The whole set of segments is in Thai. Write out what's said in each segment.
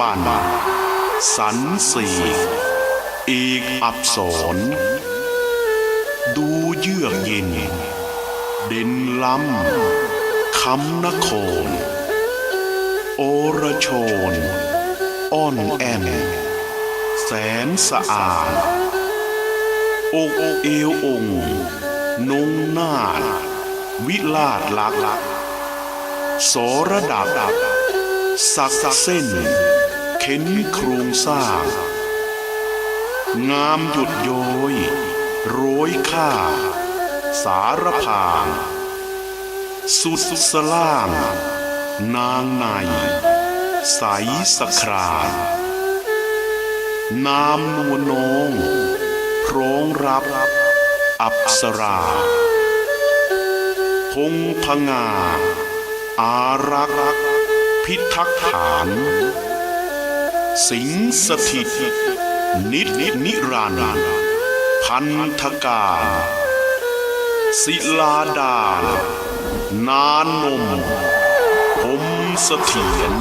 บันสันสีเอกอับสรดูเยือกเย็น เด่นล้ำคำนคร โอระโชนอ้อนแอนแสนสะอาดอกเอวองนงนาดวิลาดลักษณ์สรดับดับสักเส้น นโครงสร้าง งามหยุดโยย โรยค่า สารพาง สุดสล่าง นางใน ใสสครานนามนวลนองโพร้องรับ อับสราพงพงา อารักษ์พิทักษ์ฐาน สิงสถิต นิดนิรันดร์พันธกาศิลาดานนานนมผมเสถียร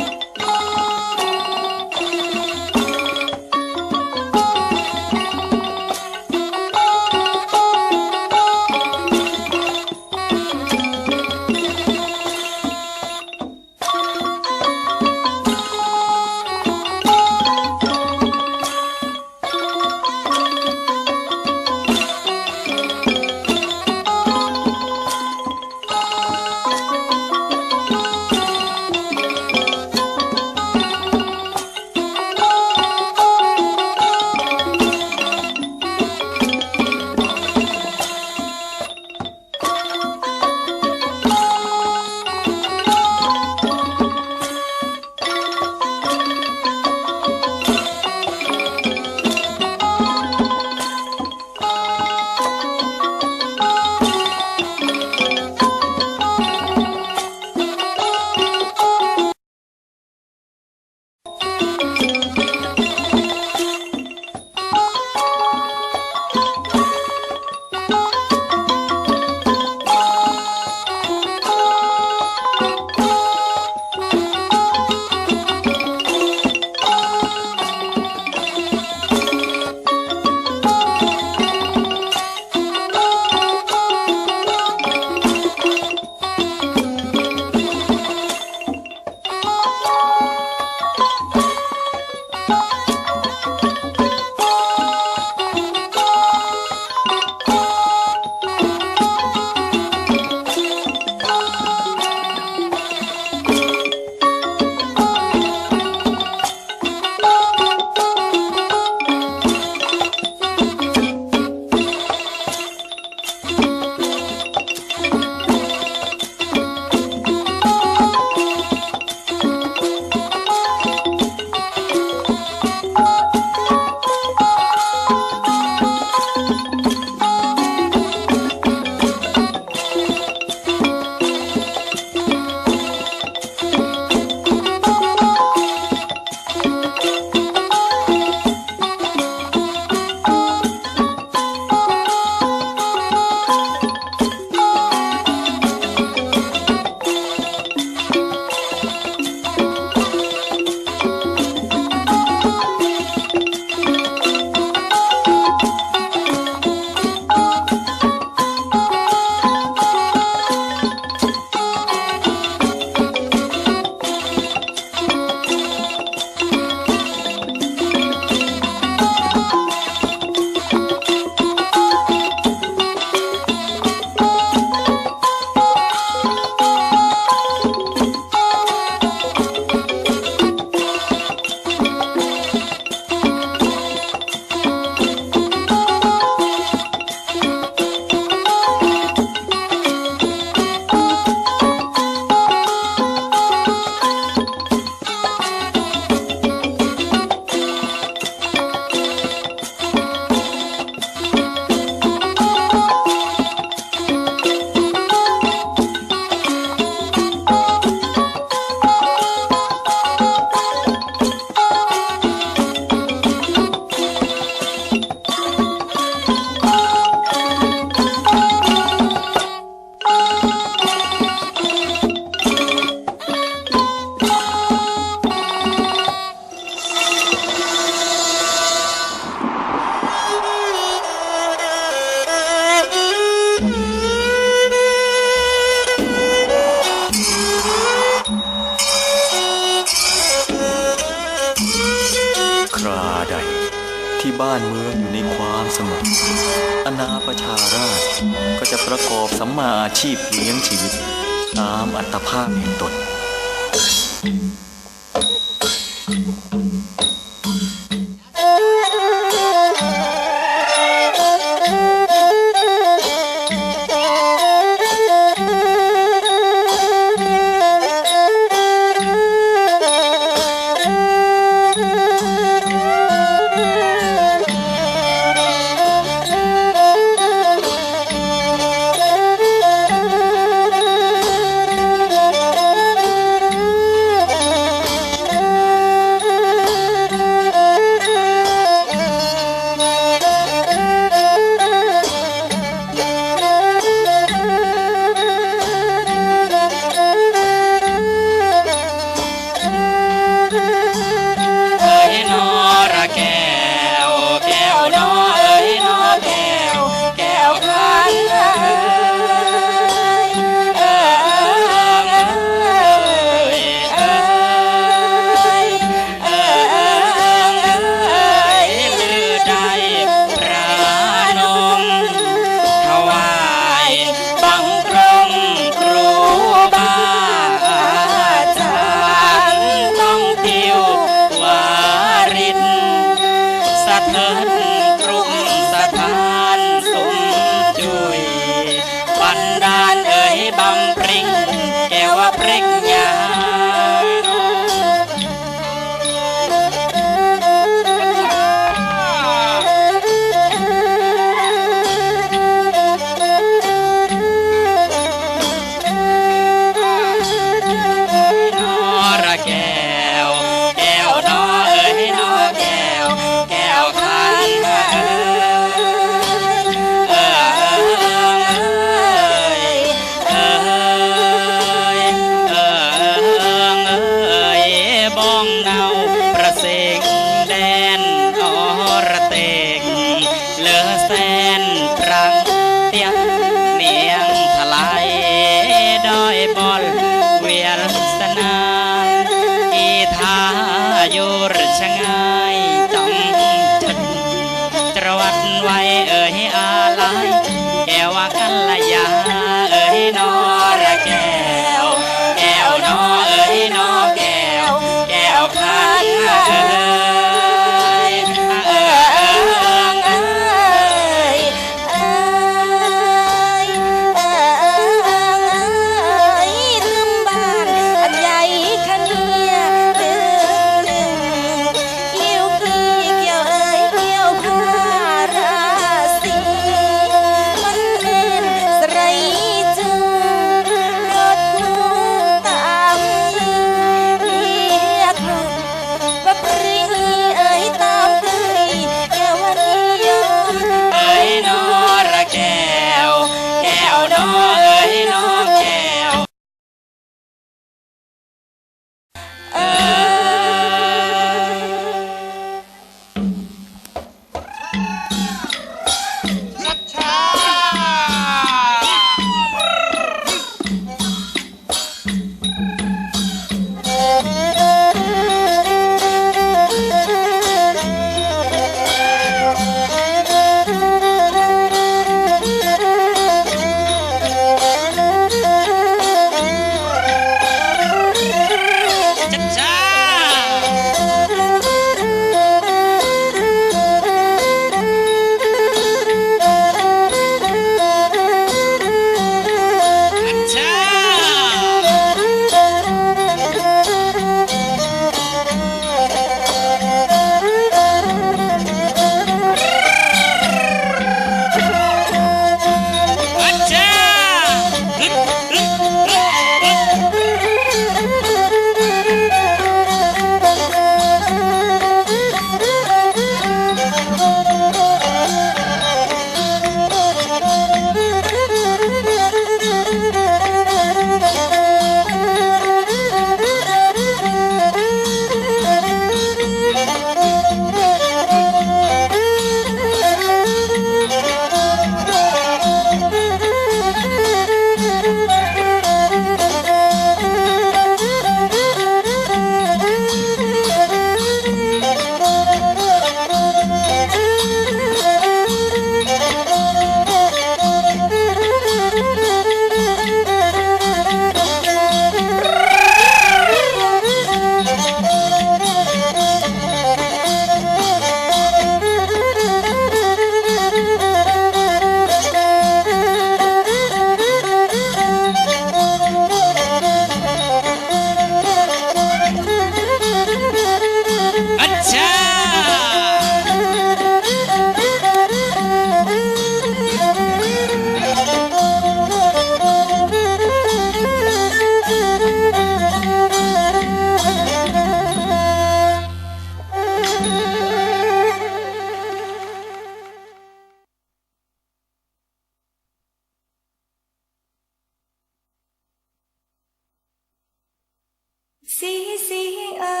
สีสีเอ๋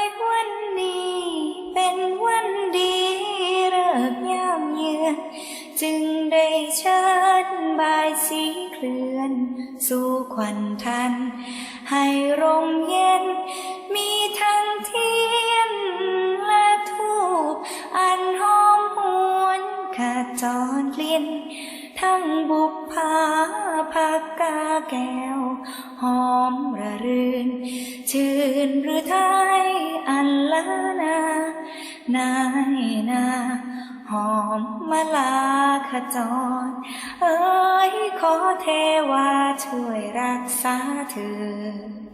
ยวันนี้ เป็นวันดีเลิกยามเยือน จึงได้เชิญบายสีเคลื่อน สู่ควันทัน ให้ร่มเย็น มีทั้งเทียนและทูบอันหอมหวนขจรกลิ่นทั้งบุกผาผักกาแก้ว หอมระรื่น ชื่นหรือไทยอันละนานายนาหอมมาลาขจร เอ้ยขอเทวาช่วยรักษาเธอ